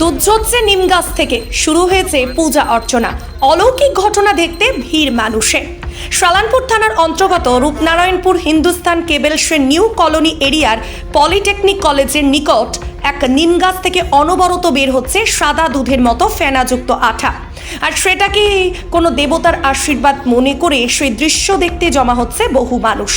দুধ ঝরছে নিম গাছ থেকে শুরু হয়েছে পূজা অর্চনা। অলৌকিক ঘটনা দেখতে ভিড় মানুষের সালানপুর থানার অন্তর্গত রূপনারায়ণপুর হিন্দুস্তান কেবেলসের নিউ কলোনি এরিয়ার পলিটেকনিক কলেজের নিকট এক নিম গাছ থেকে অনবরত বের হচ্ছে সাদা দুধের মতো ফেনাযুক্ত আঠা। আর সেটাকে কোনো দেবতার আশীর্বাদ মনে করে সেই দৃশ্য দেখতে জমা হচ্ছে বহু মানুষ।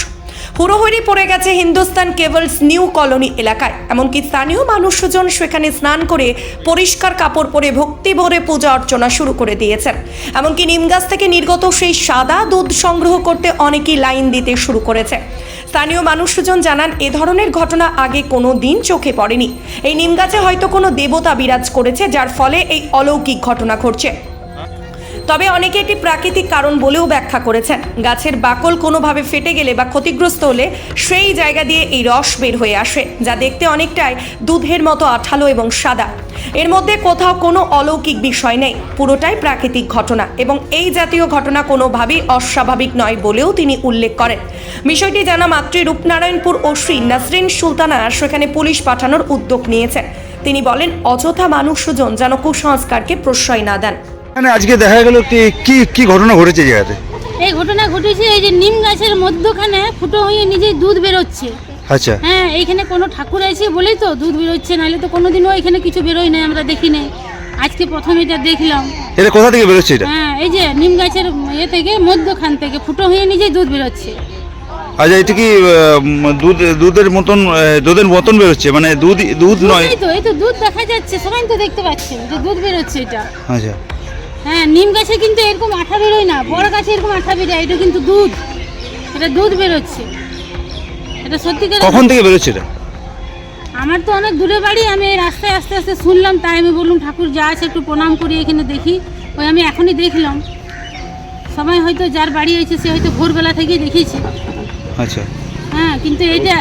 হুড়োহুড়ি পড়ে গেছে হিন্দুস্তান কেবলস নিউ কলোনি এলাকায়। এমনকি স্থানীয় মানুষজন সেখানে স্নান করে পরিষ্কার কাপড় পরে ভক্তি ভরে পূজা অর্চনা শুরু করে দিয়েছেন। এমনকি নিম গাছ থেকে নির্গত সেই সাদা দুধ সংগ্রহ করতে অনেকেই লাইন দিতে শুরু করেছে। স্থানীয় মানুষজন জানান, এ ধরনের ঘটনা আগে কোনো দিন চোখে পড়েনি। এই নিমগাছে হয়তো কোনো দেবতা বিরাজ করেছে, যার ফলে এই অলৌকিক ঘটনা ঘটছে। তবে অনেকে এটি প্রাকৃতিক কারণ বলেও ব্যাখ্যা করেছেন। গাছের বাকল কোনোভাবে ফেটে গেলে বা ক্ষতিগ্রস্ত হলে সেই জায়গা দিয়ে এই রস বের হয়ে আসে, যা দেখতে অনেকটাই দুধের মতো আঠালো এবং সাদা। এর মধ্যে কোথাও কোনো অলৌকিক বিষয় নেই, পুরোটাই প্রাকৃতিক ঘটনা এবং এই জাতীয় ঘটনা কোনোভাবেই অস্বাভাবিক নয় বলেও তিনি উল্লেখ করেন। বিষয়টি জানা মাত্রই রূপনারায়ণপুর ওসি নাসরিন সুলতানা সেখানে পুলিশ পাঠানোর উদ্যোগ নিয়েছেন। তিনি বলেন, অযথা মানুষজন যেন কুসংস্কারকে প্রশ্রয় না দেন। এখানে আজকে দেখা গেল কি কি কি ঘটনা ঘটেছে জায়গাতে? এই ঘটনা ঘটেছে এই যে নিম গাছের মধ্যখানে ফুটো হয়ে নিজেই দুধ বেরোচ্ছে। আচ্ছা। হ্যাঁ এইখানে কোনো ঠাকুর আছে বলেই তো দুধ বেরোচ্ছে নাহলে তো কোনোদিনও এখানে কিছু বেরোয় নাই আমরা দেখি নাই। আজকে প্রথম এটা দেখলাম। এটা কোথা থেকে বেরোচ্ছে এটা? হ্যাঁ এই যে নিম গাছের ইয়ে থেকে মধ্যখান থেকে ফুটো হয়ে নিজেই দুধ বেরোচ্ছে। আচ্ছা এটা কি উম, দুধ দুধের মতন আহ, দুধের মতন বেরোচ্ছে? মানে দুধ দুধ নয়? এই তো এই তো দুধ দেখা যাচ্ছে সবাই তো দেখতে পাচ্ছে যে দুধ বেরোচ্ছে এটা। আচ্ছা। হ্যাঁ নিম গাছে কিন্তু এরকম আঠা বেরোয় না বড় গাছে এরকম আঠা বেরোয় এটা কিন্তু দুধ। এটা দুধ বেরোচ্ছে। এটা সত্যিকার কখন থেকে বেরোচ্ছে এটা? আমার তো অনেক দূরে বাড়ি আমি এই রাস্তায় আস্তে আস্তে শুনলাম তাই আমি বললাম ঠাকুর যা আছে একটু প্রণাম করি এখানে দেখি। ওই আমি এখনই দেখলাম। সবাই হয়তো যার বাড়ি আছে সে হয়তো ভোরবেলা থেকেই দেখেছে আচ্ছা। হ্যাঁ কিন্তু এটা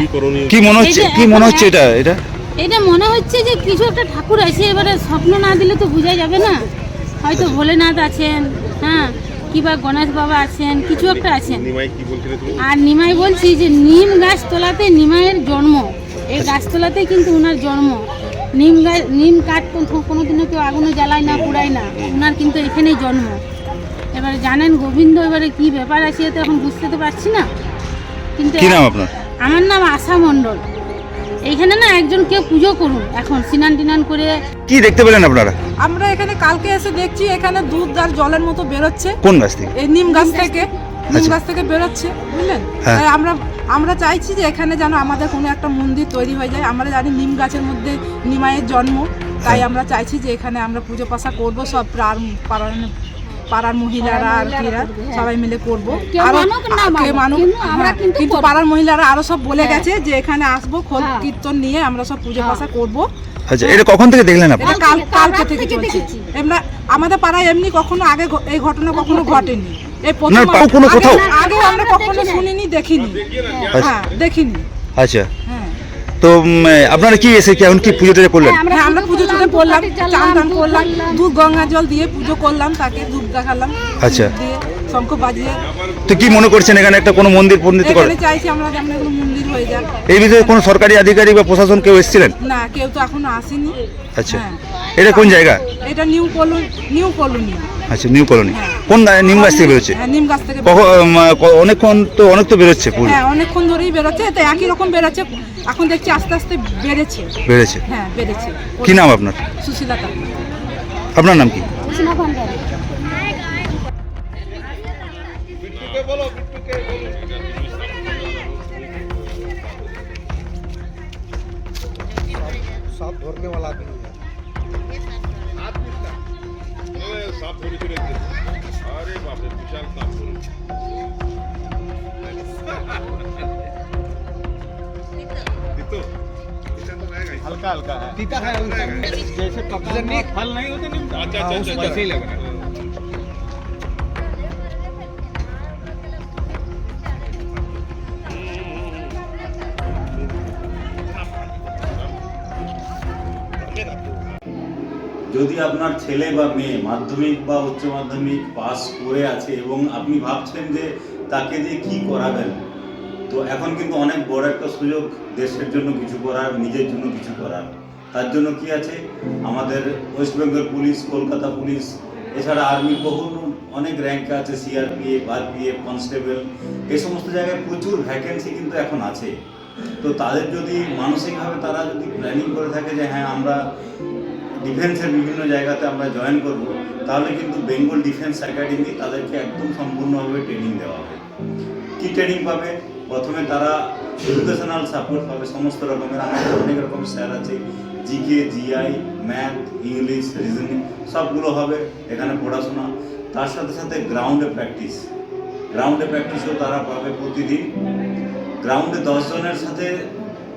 কি মনে হচ্ছে? কি মনে হচ্ছে এটা? এটা? এটা মনে হচ্ছে যে কিছু একটা ঠাকুর আছে এবারে স্বপ্ন না দিলে তো বোঝা যাবে না। হয়তো ভোলেনাথ আছেন হ্যাঁ কিংবা গণেশ বাবা আছেন কিছু একটা আছেন। আর নিমাই বলছি যে নিম গাছ তোলাতে নিমাইয়ের জন্ম। এই গাছতলাতে কিন্তু ওনার জন্ম। নিম গাছ নিম কাঠ কোনো- কোনোদিনও কেউ আগুনে জ্বালায় না পুড়ায় না। ওনার কিন্তু এখানেই জন্ম। এবারে জানেন গোবিন্দ এবারে কি ব্যাপার আছে তো এখন বুঝতে তো পারছি না। কিন্তু আমার নাম আশা মণ্ডল। এইখানে না একজন কেউ পুজো করুন এখন স্নান টিনান করে। কি দেখতে পেলেন আপনারা? আমরা এখানে কালকে এসে দেখছি এখানে দুধ আর জলের মতো বেরোচ্ছে। কোন গাছ থেকে? এই নিম গাছ থেকে। নিম আচ্ছা। গাছ থেকে বেরোচ্ছে বুঝলেন? হ্যাঁ। তাই আমরা আমরা চাইছি যে এখানে যেন আমাদের কোনো একটা মন্দির তৈরি হয়ে যায়। আমরা জানি নিম গাছের মধ্যে নিমায়ের জন্ম। তাই আমরা চাইছি যে এখানে আমরা পুজো পাশা করব সব পাড়ার পাড়ার পাড়ার মহিলারা আর কিরা সবাই মিলে করব। আরও কিন্তু হ্যাঁ, কিন্তু করব। পাড়ার মহিলারা আরও সব বলে হ্যাঁ। গেছে যে এখানে আসব খোল হ্যাঁ। কীর্তন নিয়ে আমরা সব পুজো পাশা করব। আচ্ছা এটা কখন থেকে দেখলেন আপনি? কাল কাল কালকে থেকে চলছে। আমাদের পাড়ায় এমনি কখনো আগে এই ঘটনা কখনো ঘটেনি। এই প্রথম কোনো আগে- কোথাও? আগে আমরা কখনো শুনিনি দেখিনি। হ্যাঁ দেখিনি। আচ্ছা। হ্যাঁ তো আপনারা কি এসে কি এখন কি পুজো টুজো করলেন? হ্যাঁ আমরা পুজো টুজো করলাম চান টান করলাম দুধ গঙ্গা জল দিয়ে পুজো করলাম তাকে ধূপ দেখালাম আচ্ছা। শঙ্খ বাজিয়ে। তো কি মনে করছেন এখানে একটা কোনো মন্দির পণ্ডিত করে? এখানে চাইছি আমরা যেন এগুলো মন্দির হয়ে যাক। এই বিষয়ে কোনো সরকারি আধিকারিক বা প্রশাসন কেউ এসেছিলেন? না কেউ তো এখনও আসেনি। আচ্ছা। হ্যাঁ। এটা কোন জায়গা? এটা নিউ কলোনি নিউ কলোনি। আচ্ছা নিউ কলোনি কোন আহ, নিম গাছ থেকে বেরোচ্ছে হ্যাঁ নিম গাছ থেকে কখন উম, ক- অনেকক্ষণ তো অনেক তো বেরোচ্ছে পুরো হ্যাঁ অনেকক্ষণ ধরেই বেরোচ্ছে তো একই রকম বেরোচ্ছে এখন দেখছি আস্তে আস্তে বেড়েছে বেড়েছে হ্যাঁ বেড়েছে কি নাম আপনার সুশীলতা আপনার নাম কি কৃষ্ণ ভান্ডার साफ थोड़ी सी रहती है अरे बाप रे विशाल साफ थोड़ी हल्का हल्का है तीता है जैसे पका फल नहीं होते नीम अच्छा अच्छा अच्छा वैसे ही लग रहा है যদি আপনার ছেলে বা মেয়ে মাধ্যমিক বা উচ্চ মাধ্যমিক পাস করে আছে এবং আপনি ভাবছেন যে তাকে দিয়ে কি করাবেন, তো এখন কিন্তু অনেক বড় একটা সুযোগ দেশের জন্য কিছু করার, নিজের জন্য কিছু করার। তার জন্য কি আছে? আমাদের West Bengal police, Kolkata police, এছাড়া আর্মি, বহু অনেক র্যাঙ্কে আছে সিআরপিএফ আরপিএফ কনস্টেবল এই সমস্ত জায়গায় প্রচুর ভ্যাকেন্সি কিন্তু এখন আছে। তো তাদের যদি মানসিকভাবে তারা যদি প্ল্যানিং করে থাকে যে হ্যাঁ আমরা ডিফেন্সের বিভিন্ন জায়গাতে আমরা জয়েন করব, তাহলে কিন্তু বেঙ্গল ডিফেন্স একাডেমি তাদেরকে একদম সম্পূর্ণভাবে ট্রেনিং দেওয়া হবে। কী ট্রেনিং পাবে? প্রথমে তারা এডুকেশনাল সাপোর্ট পাবে, সমস্ত রকমের। আমাদের অনেক রকম স্যার আছে GK GI math English reasoning সবগুলো হবে এখানে পড়াশোনা। তার সাথে সাথে গ্রাউন্ডে প্র্যাকটিস গ্রাউন্ডে প্র্যাকটিসও তারা পাবে প্রতিদিন। গ্রাউন্ডে দশজনের সাথে